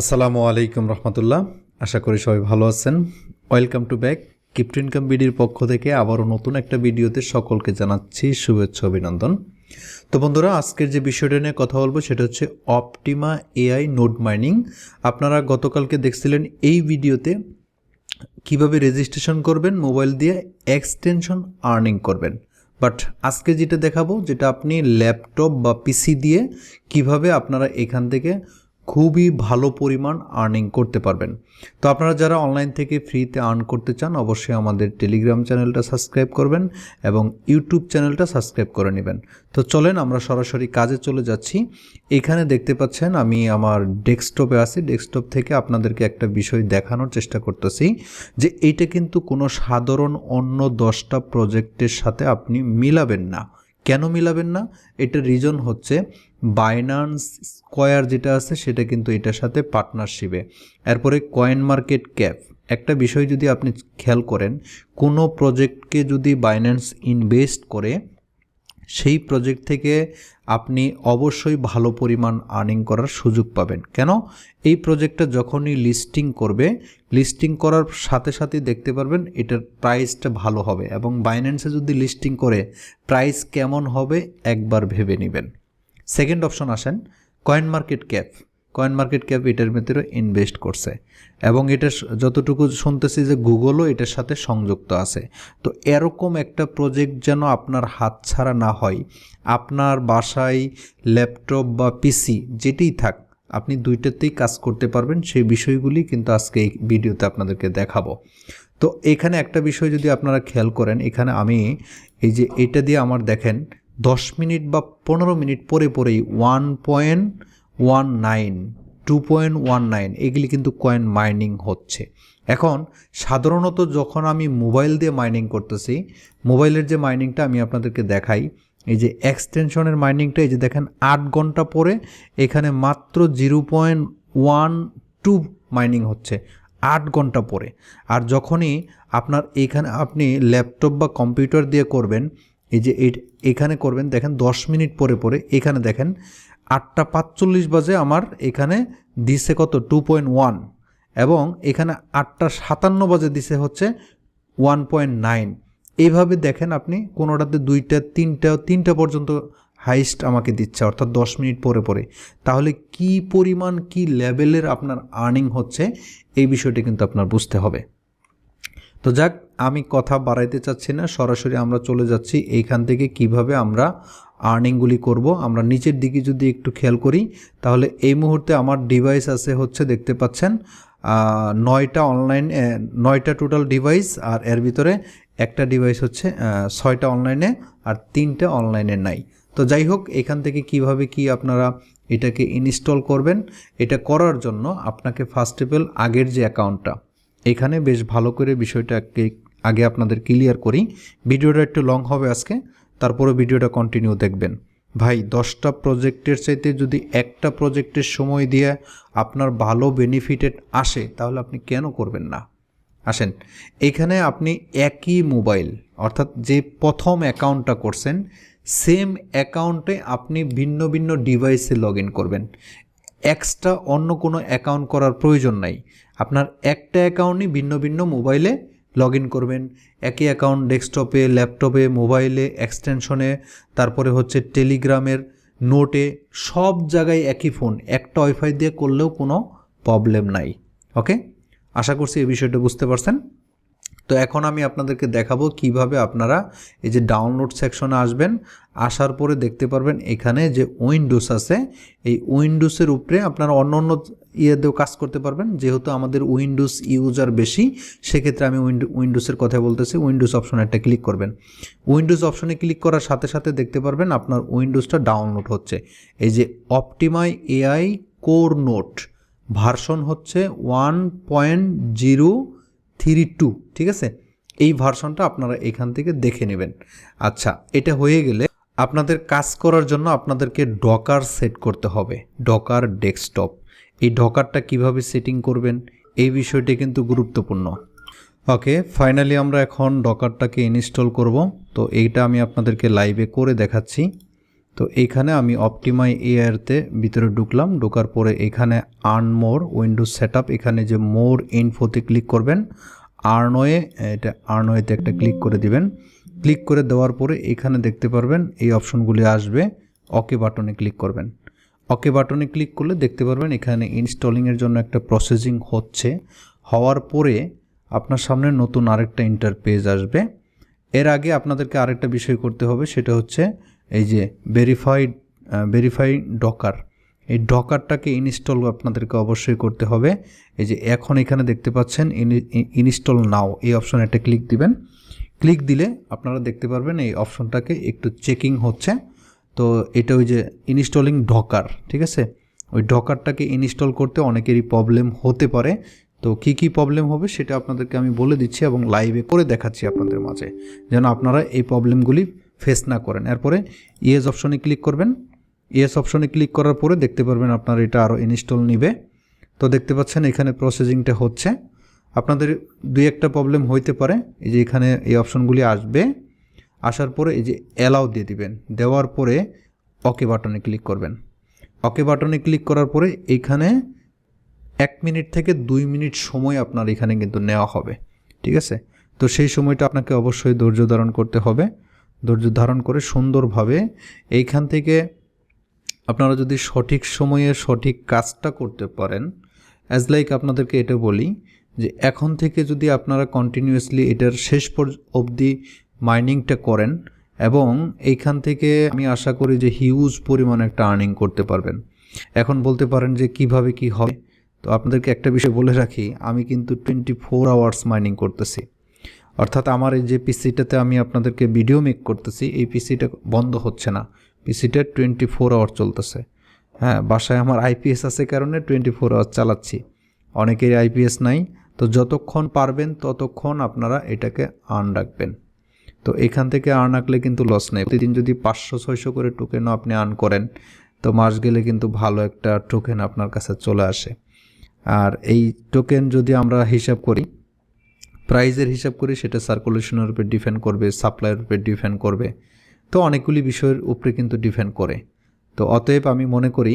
আসসালামু আলাইকুম রহমতুল্লাহ। আশা করি সবাই ভালো আছেন। Welcome to back crypto income বিডির পক্ষ থেকে আবারও নতুন একটা ভিডিওতে সকলকে জানাচ্ছি শুভেচ্ছা অভিনন্দন। তো বন্ধুরা, আজকের যে বিষয়টা নিয়ে কথা বলব সেটা হচ্ছে অপটিমা এআই নোড মাইনিং। আপনারা গতকালকে দেখছিলেন এই ভিডিওতে কীভাবে রেজিস্ট্রেশন করবেন মোবাইল দিয়ে এক্সটেনশন আর্নিং করবেন। বাট আজকে যেটা দেখাবো, যেটা আপনি ল্যাপটপ বা পিসি দিয়ে কীভাবে আপনারা এখান থেকে খুবই ভালো পরিমাণ আর্নিং করতে পারবেন। তো আপনারা যারা অনলাইন থেকে ফ্রিতে আর্ন করতে চান, অবশ্যই আমাদের টেলিগ্রাম চ্যানেলটা সাবস্ক্রাইব করবেন এবং ইউটিউব চ্যানেলটা সাবস্ক্রাইব করে নেবেন। তো চলেন আমরা সরাসরি কাজে চলে যাচ্ছি। এখানে দেখতে পাচ্ছেন আমি আমার ডেস্কটপে আছি। ডেস্কটপ থেকে আপনাদেরকে একটা বিষয় দেখানোর চেষ্টা করতেছি যে এইটা কিন্তু কোনো সাধারণ অন্য দশটা প্রজেক্টের সাথে আপনি মিলাবেন না। কেন মিলাবেন না? এটা রিজন হচ্ছে বাইনান্স স্কয়ার যেটা আছে, সেটা কিন্তু এটার সাথে পার্টনারশিপে এরপরে কয়েন মার্কেট ক্যাপ একটা বিষয় যদি আপনি খেয়াল করেন, কোনো প্রজেক্টকে যদি বাইন্যান্স ইনভেস্ট করে, সেই প্রজেক্ট থেকে আপনি অবশ্যই ভালো পরিমাণ আর্নিং করার সুযোগ পাবেন। কেন? এই প্রজেক্টটা যখনই লিস্টিং করবে লিস্টিং করার সাথে সাথে দেখতে পারবেন এটার প্রাইসটা ভালো হবে এবং বাইন্যান্সে যদি লিস্টিং করে প্রাইস কেমন হবে একবার ভেবে নেবেন। সেকেন্ড অপশন আসেন coin market cap coin market cap এটার ভিতরে ইনভেস্ট করছে। এবং এটা যতটুকু শুনতেছি যে গুগলও এটার সাথে সংযুক্ত আছে। তো এরকম একটা প্রজেক্ট যেন আপনার হাতছাড়া না হয়, আপনার বাসায় ল্যাপটপ বা পিসি যেটিই থাক, আপনি দুইটাতেই কাজ করতে পারবেন, সেই বিষয়গুলি কিন্তু আজকে এই ভিডিওতে আপনাদেরকে দেখাবো। তো এখানে একটা বিষয় যদি আপনারা খেয়াল করেন, এখানে আমি এই যে এটা দিয়ে আমার দেখেন দশ মিনিট বা পনেরো মিনিট পরে পরেই one point one nine two point one nine এগুলি কিন্তু কয়েন মাইনিং হচ্ছে। এখন সাধারণত যখন আমি মোবাইল দিয়ে মাইনিং করতেছি মোবাইলের যে মাইনিংটা আমি আপনাদেরকে দেখাই, এই যে এক্সটেনশনের মাইনিংটা এই যে দেখেন আট ঘণ্টা পরে এখানে মাত্র zero point one two mining হচ্ছে, আট ঘণ্টা পরে। আর যখনই আপনার এখানে আপনি ল্যাপটপ বা কম্পিউটার দিয়ে করবেন এই যে এখানে করবেন, দেখেন দশ মিনিট পরে পরে এখানে দেখেন আটটা পাঁচচল্লিশ বাজে আমার এখানে দিছে কত? Two point one. এবং এখানে আটটা সাতান্ন বাজে দিছে হচ্ছে ওয়ান পয়েন্ট নাইন। এইভাবে দেখেন আপনি কোনোটাতে দুইটা, তিনটা তিনটা পর্যন্ত হাইস্ট আমাকে দিচ্ছে, অর্থাৎ দশ মিনিট পরে পরে। তাহলে কি পরিমাণ, কি লেভেলের আপনার আর্নিং হচ্ছে, এই বিষয়টি কিন্তু আপনার বুঝতে হবে। তো যাক, আমি কথা বাড়াইতে চাচ্ছি না, সরাসরি আমরা চলে যাচ্ছি এইখান থেকে কীভাবে আমরা আর্নিংগুলি করব। আমরা নিচের দিকে যদি একটু খেয়াল করি, তাহলে এই মুহূর্তে আমার ডিভাইস আছে হচ্ছে দেখতে পাচ্ছেন নয়টা অনলাইন নয়টা টোটাল ডিভাইস আর এর ভিতরে একটা ডিভাইস হচ্ছে ছয়টা অনলাইনে আর তিনটা অনলাইনে নাই। তো যাই হোক, এখান থেকে কীভাবে কি আপনারা এটাকে ইনস্টল করবেন, এটা করার জন্য আপনাকে ফার্স্ট অফ অল আগের যে অ্যাকাউন্টটা এখানে বেশ ভালো করে বিষয়টাকে আগে আপনাদের ক্লিয়ার করি। ভিডিওটা একটু লং হবে আজকে তারপরে ভিডিওটা কন্টিনিউ দেখবেন। ভাই, দশটা প্রজেক্টের চাইতে যদি একটা প্রজেক্টের সময় দিয়ে আপনার ভালো বেনিফিটেড আসে, তাহলে আপনি কেন করবেন না? আসেন, এখানে আপনি একই মোবাইল অর্থাৎ যে প্রথম অ্যাকাউন্টটা করছেন সেম অ্যাকাউন্টে আপনি ভিন্ন ভিন্ন ডিভাইসে লগ করবেন। এক্সট্রা অন্য কোনো অ্যাকাউন্ট করার প্রয়োজন নাই। আপনার একটা অ্যাকাউন্টই ভিন্ন ভিন্ন মোবাইলে লগ ইন করবেন। একই অ্যাকাউন্ট ডেস্কটপে ল্যাপটপে মোবাইলে এক্সটেনশনে তারপরে হচ্ছে টেলিগ্রামের নোটে সব জায়গায় একই ফোন একটা ওয়াইফাই দিয়ে করলেও কোনো প্রবলেম নাই। ওকে আশা করছি এই বিষয়টা বুঝতে পারছেন। তো এখন আমি আপনাদেরকে দেখাবো কীভাবে আপনারা এই যে ডাউনলোড সেকশনে আসবেন, আসার পরে দেখতে পারবেন এখানে যে উইন্ডোজ আছে, এই উইন্ডোজের উপরে আপনারা অন্য অন্য ইয়ে দিয়েও কাজ করতে পারবেন। যেহেতু আমাদের উইন্ডোজ ইউজার বেশি, সেক্ষেত্রে আমি উইন্ডো উইন্ডোজের কথা বলতেছি উইন্ডোজ অপশনে একটা ক্লিক করবেন। উইন্ডোজ অপশনে ক্লিক করার সাথে সাথে দেখতে পারবেন আপনার উইন্ডোজটা ডাউনলোড হচ্ছে। এই যে Optimai AI core node version হচ্ছে one point zero three two, ঠিক আছে? এই ভার্সনটা আপনারা এখান থেকে দেখে নেবেন। আচ্ছা এটা হয়ে গেলে আপনাদের কাজ করার জন্য আপনাদেরকে ডকার সেট করতে হবে ডকার ডেস্কটপ এই ডকারটা কীভাবে সেটিং করবেন, এই বিষয়টি কিন্তু গুরুত্বপূর্ণ। ওকে ফাইনালি আমরা এখন ডকারটাকে ইনস্টল করব। তো এইটা আমি আপনাদেরকে লাইভে করে দেখাচ্ছি। তো এইখানে আমি অপটিমাই এআরতে ভিতরে ঢুকলাম, ঢোকার পরে এখানে আর্ন মোর উইন্ডোজ সেট এখানে যে মোর ইনফোতে ক্লিক করবেন আর্নওয়ে এটা আর্নওয়েতে একটা ক্লিক করে দিবেন। ক্লিক করে দেওয়ার পরে এখানে দেখতে পারবেন এই অপশনগুলি আসবে ওকে বাটনে ক্লিক করবেন। ওকে বাটনে ক্লিক করলে দেখতে পারবেন এখানে ইনস্টলিংয়ের জন্য একটা প্রসেসিং হচ্ছে। হওয়ার পরে আপনার সামনে নতুন আরেকটা ইন্টারপেজ আসবে। এর আগে আপনাদেরকে আরেকটা বিষয় করতে হবে, সেটা হচ্ছে এই যে ভেরিফাইড ভেরিফাই ডকার এই ডকারটাকে ইনস্টল আপনাদেরকে অবশ্যই করতে হবে। এই যে এখন এখানে দেখতে পাচ্ছেন ইনস্টল নাও এই অপশনে একটা ক্লিক দিবেন। ক্লিক দিলে আপনারা দেখতে পারবেন এই অপশনটাকে একটু চেকিং হচ্ছে। তো এটা ওই যে ইনস্টলিং ডকার ঠিক আছে? ওই ডকারটাকে ইনস্টল করতে অনেকেরই প্রবলেম হতে পারে। তো কি কি প্রবলেম হবে সেটা আপনাদেরকে আমি বলে দিচ্ছি এবং লাইভে করে দেখাচ্ছি আপনাদের মাঝে। যেন আপনারা এই প্রবলেমগুলি ফেস না করেন। এরপরে ইএস অপশনে ক্লিক করবেন। ইএস অপশনে ক্লিক করার পরে দেখতে পারবেন আপনার এটা আরও ইনস্টল নিবে। তো দেখতে পাচ্ছেন এখানে প্রসেসিংটা হচ্ছে। আপনাদের দুই একটা প্রবলেম হইতে পারে। এই যে এখানে এই অপশনগুলি আসবে। আসার পরে এই যে অ্যালাউ দিয়ে দিবেন। দেওয়ার পরে ওকে বাটনে ক্লিক করবেন। ওকে বাটনে ক্লিক করার পরে এইখানে এক মিনিট থেকে দুই মিনিট সময় আপনার এখানে কিন্তু নেওয়া হবে। ঠিক আছে? তো সেই সময়টা আপনাকে অবশ্যই ধৈর্য ধারণ করতে হবে। ধৈর্য ধারণ করে সুন্দরভাবে এইখান থেকে আপনারা যদি সঠিক সময়ে সঠিক কাজটা করতে পারেন অ্যাজ লাইক আপনাদেরকে এটা বলি যে এখন থেকে যদি আপনারা কন্টিনিউয়াসলি এটার শেষ পর অবধি মাইনিংটা করেন এবং এইখান থেকে আমি আশা করি যে হিউজ পরিমাণে একটা আর্নিং করতে পারবেন। এখন বলতে পারেন যে কীভাবে কি হবে, তো আপনাদেরকে একটা বিষয় বলে রাখি, আমি কিন্তু টোয়েন্টি ফোর আওয়ার্স মাইনিং করতেছি। অর্থাৎ আমার এই যে পিসিটাতে আমি আপনাদেরকে ভিডিও মেক করতেছি, এই পিসিটা বন্ধ হচ্ছে না। পিসিটা টোয়েন্টি ফোর আওয়ার চলতেছে। হ্যাঁ বাসায় আমার আইপিএস আছে কারণে টোয়েন্টি ফোর আওয়ার চালাচ্ছি। অনেকেরই আইপিএস নাই, তো যতক্ষণ পারবেন ততক্ষণ আপনারা এটাকে আর্ন রাখবেন। তো এখান থেকে আর্ন রাখলে কিন্তু লস নেই। প্রতিদিন যদি পাঁচশো, ছয়শো করে টোকেনও আপনি আর্ন করেন, তো মাস গেলে কিন্তু ভালো একটা টোকেন আপনার কাছে চলে আসে। আর এই টোকেন যদি আমরা হিসাব করি প্রাইজের হিসাব করে সেটা সার্কুলেশনের উপর ডিপেন্ড করবে সাপ্লাইয়ের উপর ডিপেন্ড করবে। তো অনেকগুলি বিষয়ের উপরে কিন্তু ডিপেন্ড করে। তো অতএব আমি মনে করি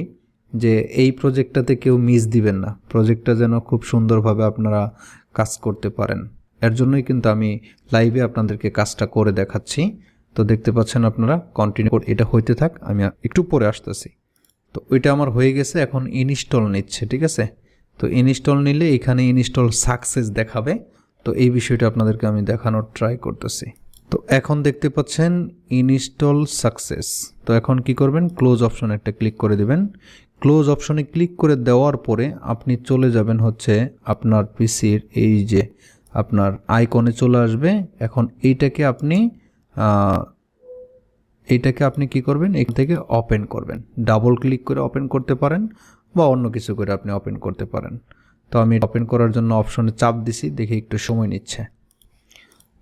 যে এই প্রজেক্টটাতে কেউ মিস দিবেন না। প্রজেক্টটা যেন খুব সুন্দরভাবে আপনারা কাজ করতে পারেন। এর জন্যই কিন্তু আমি লাইভে আপনাদেরকে কাজটা করে দেখাচ্ছি। তো দেখতে পাচ্ছেন আপনারা কন্টিনিউ এটা হইতে থাক, আমি একটু পরে আসতেছি। তো ওইটা আমার হয়ে গেছে, এখন ইনস্টল নিচ্ছে, ঠিক আছে? তো ইনস্টল নিলে এখানে ইনস্টল সাকসেস দেখাবে। তো এই বিষয়টা আপনাদেরকে আমি দেখানোর ট্রাই করতেছি। তো এখন দেখতে পাচ্ছেন ইনস্টল সাকসেস তো এখন কি করবেন? ক্লোজ অপশন একটা ক্লিক করে দিবেন। ক্লোজ অপশনে ক্লিক করে দেওয়ার পরে আপনি চলে যাবেন হচ্ছে আপনার পিসির এই যে আপনার আইকনে চলে আসবে। এখন এইটাকে আপনি এইটাকে আপনি কি করবেন? এখান থেকে ওপেন করবেন। ডাবল ক্লিক করে ওপেন করতে পারেন বা অন্য কিছু করে আপনি ওপেন করতে পারেন। তো আমি ওপেন করার জন্য অপশনে চাপ দিছি, দেখে একটু সময় নিচ্ছে।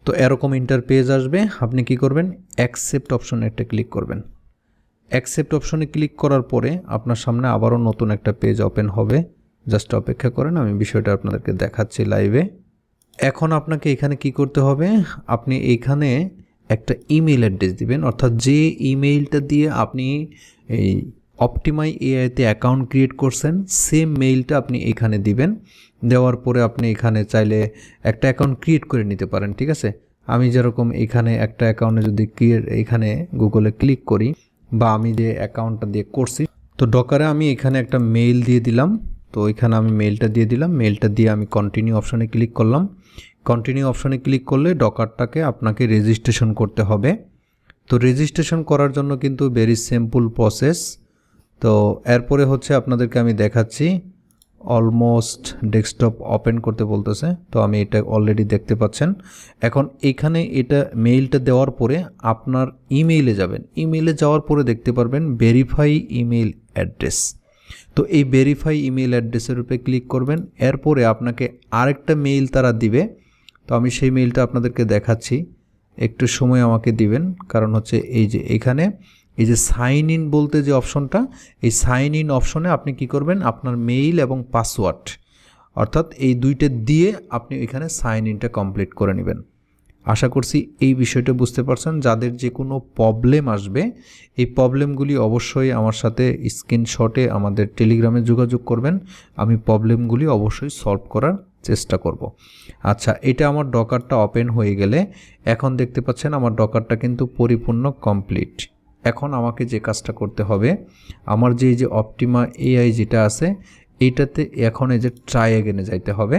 তো এরকম ইন্টার পেজ আসবে, আপনি কি করবেন? অ্যাকসেপ্ট অপশনে একটা ক্লিক করবেন। অ্যাকসেপ্ট অপশনে ক্লিক করার পরে আপনার সামনে আবারও নতুন একটা পেজ ওপেন হবে। জাস্ট অপেক্ষা করেন, আমি বিষয়টা আপনাদেরকে দেখাচ্ছি লাইভে এখন আপনাকে এখানে কি করতে হবে? আপনি এইখানে একটা ইমেল অ্যাড্রেস দিবেন, অর্থাৎ যে ইমেইলটা দিয়ে আপনি এই অপটিমাই এআইতে অ্যাকাউন্ট ক্রিয়েট করছেন সেম মেইলটা আপনি এখানে দিবেন। দেওয়ার পরে আপনি এখানে চাইলে একটা অ্যাকাউন্ট ক্রিয়েট করে নিতে পারেন, ঠিক আছে? আমি যেরকম এখানে একটা অ্যাকাউন্টে যদি ক্রিয়েট এখানে গুগলে ক্লিক করি, বা আমি যে অ্যাকাউন্টটা দিয়ে করছি, তো ডকারে আমি এখানে একটা মেইল দিয়ে দিলাম। তো এখানে আমি মেইলটা দিয়ে দিলাম। মেইলটা দিয়ে আমি কন্টিনিউ অপশনে ক্লিক করলাম। কন্টিনিউ অপশনে ক্লিক করলে ডকারটাকে আপনাকে রেজিস্ট্রেশন করতে হবে। তো রেজিস্ট্রেশন করার জন্য কিন্তু ভেরি সিম্পল প্রসেস তো এরপরে হচ্ছে আপনাদেরকে আমি দেখাচ্ছি অলমোস্ট ডেস্কটপ ওপেন করতে বলতেছে। তো আমি এটা অলরেডি দেখতে পাচ্ছেন। এখন এখানে এটা মেইলটা দেওয়ার পরে আপনার ইমেইলে যাবেন। ইমেইলে যাওয়ার পরে দেখতে পারবেন ভেরিফাই ইমেইল অ্যাড্রেস তো এই ভেরিফাই ইমেইল অ্যাড্রেসের উপরে ক্লিক করবেন। এরপরে আপনাকে আরেকটা মেইল তারা দিবে। তো আমি সেই মেইলটা আপনাদেরকে দেখাচ্ছি। একটু সময় আমাকে দিবেন। কারণ হচ্ছে এই যে এখানে এই যে সাইন ইন বলতে যে অপশনটা, এই সাইন ইন অপশনে আপনি কি করবেন? আপনার মেইল এবং পাসওয়ার্ড, অর্থাৎ এই দুইটা দিয়ে আপনি এখানে সাইন ইনটা কমপ্লিট করে নেবেন। আশা করছি এই বিষয়টা বুঝতে পারছেন। যাদের যে কোনো প্রবলেম আসবে, এই প্রবলেমগুলি অবশ্যই আমার সাথে স্ক্রিনশটে আমাদের টেলিগ্রামে যোগাযোগ করবেন। আমি প্রবলেমগুলি অবশ্যই সলভ করার চেষ্টা করব। আচ্ছা এটা আমার ডকারটা ওপেন হয়ে গেলে এখন দেখতে পাচ্ছেন আমার ডকারটা কিন্তু পরিপূর্ণ কমপ্লিট। এখন আমাকে যে কাজটা করতে হবে, আমার যে এই যে অপটিমা এআই যেটা আছে এইটাতে এখন এই যে ট্রাই এগেনে যাইতে হবে।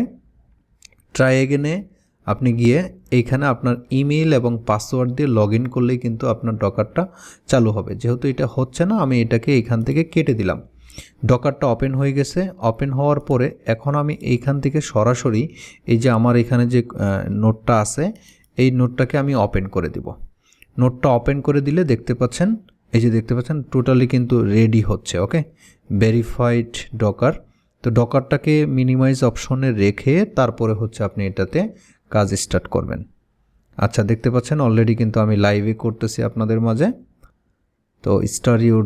ট্রাই এগেনে আপনি গিয়ে এইখানে আপনার ইমেল এবং পাসওয়ার্ড দিয়ে লগ ইন করলেই কিন্তু আপনার ডকারটা চালু হবে। যেহেতু এটা হচ্ছে না, আমি এটাকে এইখান থেকে কেটে দিলাম। ডকারটা ওপেন হয়ে গেছে। ওপেন হওয়ার পরে এখন আমি এইখান থেকে সরাসরি এই যে আমার এখানে যে নোটটা আছে, এই নোটটাকে আমি ওপেন করে দিব। নোটটা ওপেন করে দিলে দেখতে পাচ্ছেন, এই যে দেখতে পাচ্ছেন টোটালি কিন্তু রেডি হচ্ছে ওকে ভেরিফাইড ডকার তো ডকারটাকে মিনিমাইজ অপশনে রেখে তারপরে হচ্ছে আপনি এটাতে কাজ স্টার্ট করবেন। আচ্ছা দেখতে পাচ্ছেন অলরেডি কিন্তু আমি লাইভে করতেছি আপনাদের মাঝে। তো স্টার ইউ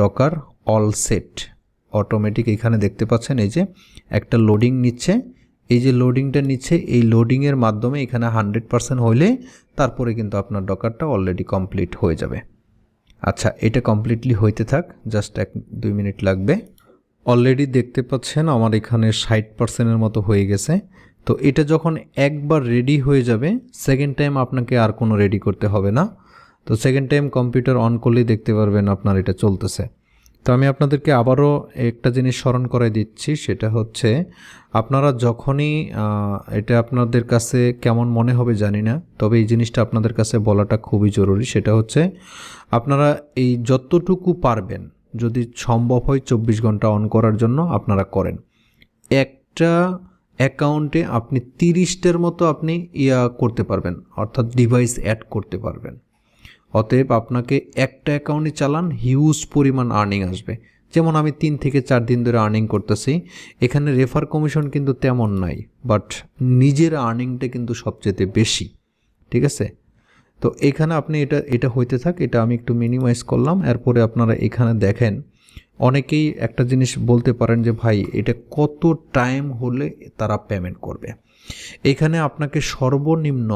ডকার অল সেট অটোমেটিক এখানে দেখতে পাচ্ছেন, এই যে একটা লোডিং নিচ্ছে। এই যে লোডিংটা নিচ্ছে, এই লোডিংয়ের মাধ্যমে এখানে হান্ড্রেড পারসেন্ট হইলে তারপরে কিন্তু আপনার ডকারটা অলরেডি কমপ্লিট হয়ে যাবে। আচ্ছা এটা কমপ্লিটলি হইতে থাক জাস্ট এক, দুই মিনিট লাগবে। অলরেডি দেখতে পাচ্ছেন আমার এখানে ষাট পার্সেন্টের মতো হয়ে গেছে। তো এটা যখন একবার রেডি হয়ে যাবে সেকেন্ড টাইম আপনাকে আর কোনো রেডি করতে হবে না। তো সেকেন্ড টাইম কম্পিউটার অন করলেই দেখতে পারবেন আপনার এটা চলতেছে। তো আমি আপনাদেরকে আবারও একটা জিনিস স্মরণ করে দিচ্ছি, সেটা হচ্ছে আপনারা যখনই এটা আপনাদের কাছে কেমন মনে হবে জানি না, তবে এই জিনিসটা আপনাদের কাছে বলাটা খুবই জরুরি, সেটা হচ্ছে আপনারা এই যতটুকু পারবেন, যদি সম্ভব হয় চব্বিশ ঘণ্টা অন করার জন্য আপনারা করেন। একটা অ্যাকাউন্টে আপনি তিরিশটার মতো আপনি ইয়া করতে পারবেন, অর্থাৎ ডিভাইস অ্যাড করতে পারবেন। অতএব আপনাকে একটা অ্যাকাউন্টে চালান হিউজ পরিমাণ আর্নিং আসবে। যেমন আমি তিন থেকে চার দিন ধরে আর্নিং করতেছি, এখানে রেফার কমিশন কিন্তু তেমন নাই বাট নিজের আর্নিংটা কিন্তু সবচেয়ে বেশি, ঠিক আছে? তো এখানে আপনি এটা এটা হইতে থাক, এটা আমি একটু মিনিমাইজ করলাম, এরপরে আপনারা এখানে দেখেন, অনেকেই একটা জিনিস বলতে পারেন যে, ভাই, এটা কত টাইম হলে তারা পেমেন্ট করবে? এখানে আপনাকে সর্বনিম্ন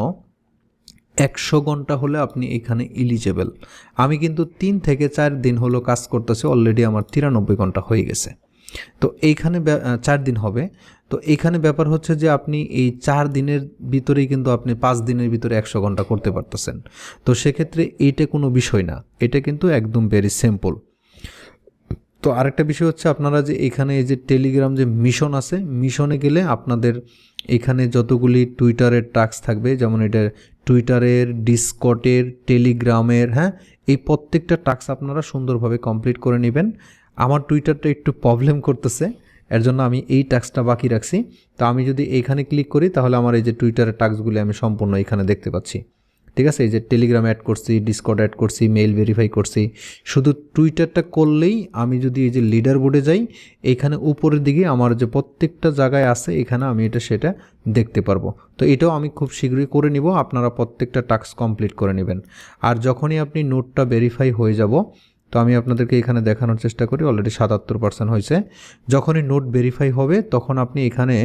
একশো ঘণ্টা হলে আপনি এখানে ইলিজেবল আমি কিন্তু তিন থেকে চার দিন হলো কাজ করতেছি অলরেডি আমার তিরানব্বই ঘণ্টা হয়ে গেছে। তো এইখানে চার দিন হবে। তো এইখানে ব্যাপার হচ্ছে যে আপনি এই চার দিনের ভিতরেই কিন্তু আপনি পাঁচ দিনের ভিতরে একশো ঘণ্টা করতে পারতেছেন। তো সেক্ষেত্রে এইটা কোনো বিষয় না। এটা কিন্তু একদম ভেরি সিম্পল তো আরেকটা বিষয় হচ্ছে আপনারা যে এখানে এই যে টেলিগ্রাম যে মিশন আছে মিশনে গেলে আপনাদের এখানে যতগুলি টুইটারের টাস্ক থাকবে, যেমন এটা টুইটারের ডিসকটের টেলিগ্রামের হ্যাঁ এই প্রত্যেকটা টাস্ক আপনারা সুন্দরভাবে কমপ্লিট করে নেবেন। আমার টুইটারটা একটু প্রবলেম করতেছে, এর জন্য আমি এই টাস্কটা বাকি রাখছি। তো আমি যদি এইখানে ক্লিক করি, তাহলে আমার এই যে টুইটারের টাস্কগুলি আমি সম্পূর্ণ এখানে দেখতে পাচ্ছি। ঠিক আছে? এই যে টেলিগ্রাম অ্যাড করছি ডিসকট অ্যাড করছি মেইল ভেরিফাই করছি, শুধু টুইটারটা করলেই আমি যদি এই যে লিডার বোর্ডে যাই, এখানে উপরের দিকে আমার যে প্রত্যেকটা জায়গায় আছে, এখানে আমি এটা সেটা দেখতে পারব। তো এটাও আমি খুব শীঘ্রই করে নিব, আপনারা প্রত্যেকটা টাস্ক কমপ্লিট করে নেবেন। আর যখনই আপনি নোটটা ভেরিফাই হয়ে যাব তো আমি আপনাদেরকে এখানে দেখানোর চেষ্টা করি অলরেডি সাতাত্তর পার্সেন্ট হয়েছে। যখনই নোট ভেরিফাই হবে, তখন আপনি এখানে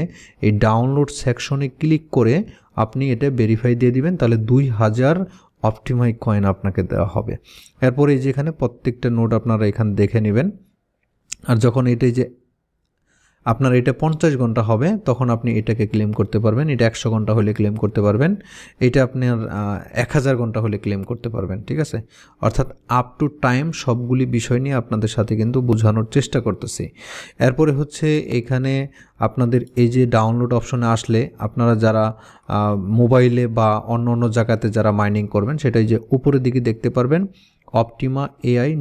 এই ডাউনলোড সেকশনে ক্লিক করে আপনি এটা ভেরিফাই দিয়ে দিবেন, তাহলে দুই হাজার অপটিমাই কয়েন আপনাকে দেওয়া হবে। এরপরে এই যে এখানে প্রত্যেকটা নোট আপনারা এখানে দেখে নেবেন। আর যখন এটাই যে আপনার এটা পঞ্চাশ ঘণ্টা হবে, তখন আপনি এটাকে ক্লেম করতে পারবেন। এটা একশো ঘণ্টা হলে ক্লেম করতে পারবেন। এটা আপনার এক হাজার ঘণ্টা হলে ক্লেম করতে পারবেন, ঠিক আছে? অর্থাৎ আপ টু টাইম সবগুলি বিষয় নিয়ে আপনাদের সাথে কিন্তু বোঝানোর চেষ্টা করতেছি। এরপরে হচ্ছে এখানে আপনাদের এই যে ডাউনলোড অপশনে আসলে আপনারা যারা মোবাইলে বা অন্য অন্য জায়গাতে যারা মাইনিং করবেন, সেটাই যে উপরের দিকে দেখতে পারবেন Optima AI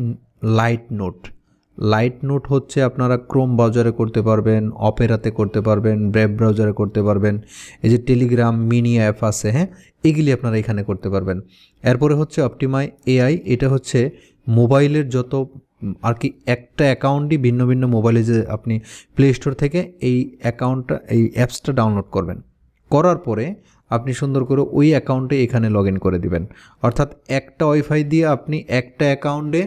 lite node lite node হচ্ছে আপনারা ক্রোম ব্রাউজারে করতে পারবেন অপেরাতে করতে পারবেন ব্রেব ব্রাউজারে করতে পারবেন, এই যে টেলিগ্রাম মিনি অ্যাপ আছে হ্যাঁ? এগুলি আপনারা এখানে করতে পারবেন। এরপরে হচ্ছে অপটিমাই এআই এটা হচ্ছে মোবাইলের যত, আর কি একটা অ্যাকাউন্টই ভিন্ন ভিন্ন মোবাইলে যে আপনি প্লে স্টোর থেকে এই অ্যাকাউন্টটা এই অ্যাপসটা ডাউনলোড করবেন। করার পরে আপনি সুন্দর করে ওই অ্যাকাউন্টে এখানে লগ করে দিবেন। অর্থাৎ একটা ওয়াইফাই দিয়ে আপনি একটা অ্যাকাউন্টে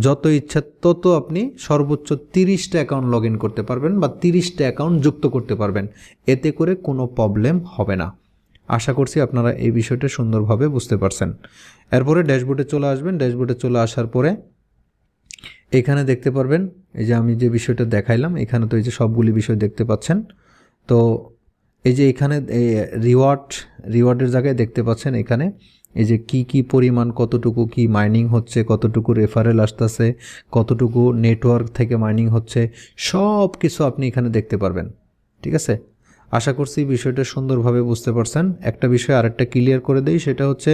যত ইচ্ছা তত আপনি সর্বোচ্চ তিরিশটা অ্যাকাউন্ট লগ করতে পারবেন বা তিরিশটা অ্যাকাউন্ট যুক্ত করতে পারবেন। এতে করে কোনো প্রবলেম হবে না। আশা করছি আপনারা এই বিষয়টা সুন্দরভাবে বুঝতে পারছেন। এরপরে ড্যাশবোর্ডে চলে আসবেন। ড্যাশবোর্ডে চলে আসার পরে এখানে দেখতে পারবেন, এই যে আমি যে বিষয়টা দেখাইলাম, এখানে তো এই যে সবগুলি বিষয় দেখতে পাচ্ছেন। তো এই যে এখানে রিওয়ার্ড রিওয়ার্ডের জায়গায় দেখতে পাচ্ছেন এখানে, এই যে কি কি পরিমাণ, কতটুকু কি মাইনিং হচ্ছে, কতটুকু রেফারেল আসতেছে, কতটুকু নেটওয়ার্ক থেকে মাইনিং হচ্ছে সব কিছু আপনি এখানে দেখতে পারবেন। ঠিক আছে? আশা করছি বিষয়টা সুন্দরভাবে বুঝতে পারছেন। একটা বিষয় আরেকটা ক্লিয়ার করে দেই, সেটা হচ্ছে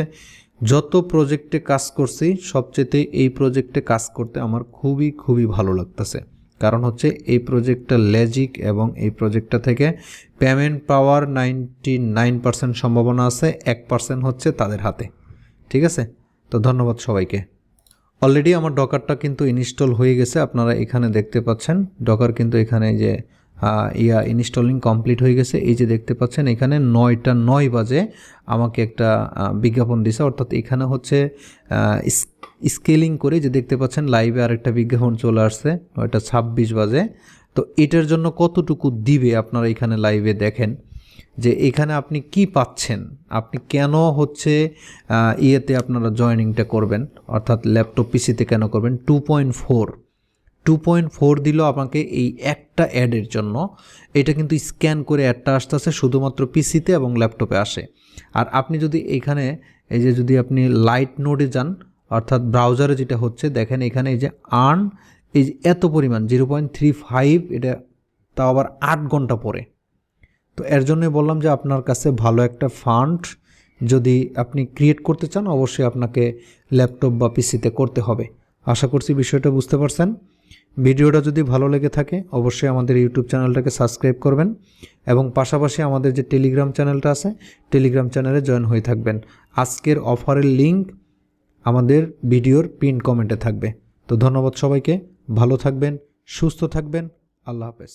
যত প্রজেক্টে কাজ করছি, সবচেয়ে এই প্রজেক্টে কাজ করতে আমার খুবই খুবই ভালো লাগতেছে। কারণ হচ্ছে এই প্রজেক্টটা লেজিক এবং এই প্রজেক্টটা থেকে পেমেন্ট পাওয়ার নাইনটি নাইন পার্সেন্ট সম্ভাবনা আছে, এক পার্সেন্ট হচ্ছে তাদের হাতে। ঠিক আছে? তো ধন্যবাদ সবাইকে। অলরেডি আমার ডকারটা কিন্তু ইনস্টল হয়ে গেছে, আপনারা এখানে দেখতে পাচ্ছেন। ডকার কিন্তু এখানে যে ইয়া ইনস্টলিং কমপ্লিট হয়ে গেছে। এই যে দেখতে পাচ্ছেন, এখানে নয়টা নয় বাজে আমাকে একটা বিজ্ঞাপন দিছে। অর্থাৎ এখানে হচ্ছে স্কেলিং করে যে দেখতে পাচ্ছেন লাইভে আরেকটা বিজ্ঞাপন চলে আসছে ওইটা ছাব্বিশ বাজে। তো এটার জন্য কতটুকু দিবে আপনারা এখানে লাইভে দেখেন? যে এখানে আপনি কি পাচ্ছেন? আপনি কেন হচ্ছে ইয়েতে আপনারা জয়েনিংটা করবেন? অর্থাৎ ল্যাপটপ পিসিতে কেন করবেন? Two point four two point four দিল আমাকে এই একটা অ্যাডের জন্য। এটা কিন্তু স্ক্যান করে অ্যাডটা আসতেছে, শুধুমাত্র পিসিতে এবং ল্যাপটপে আসে। আর আপনি যদি এখানে, এই যে যদি আপনি লাইট নোডে যান, অর্থাৎ ব্রাউজারে যেটা হচ্ছে, দেখেন এখানে এই যে আর্ন এই যে এত পরিমাণ জিরো পয়েন্ট থ্রি ফাইভ এটা তাও আবার আট ঘণ্টা পরে। তো এর জন্যই বললাম যে আপনার কাছে ভালো একটা ফান্ড যদি আপনি ক্রিয়েট করতে চান, অবশ্যই আপনাকে ল্যাপটপ বা পিসিতে করতে হবে। আশা করছি বিষয়টা বুঝতে পারছেন। ভিডিওটা যদি ভালো লেগে থাকে, অবশ্যই আমাদের ইউটিউব চ্যানেলটাকে সাবস্ক্রাইব করবেন এবং পাশাপাশি আমাদের যে টেলিগ্রাম চ্যানেলটা আছে টেলিগ্রাম চ্যানেলে জয়েন হয়ে থাকবেন। আজকের অফারের লিঙ্ক আমাদের ভিডিওর পিন কমেন্টে থাকবে। তো ধন্যবাদ সবাইকে। ভালো থাকবেন, সুস্থ থাকবেন। আল্লাহ হাফেজ।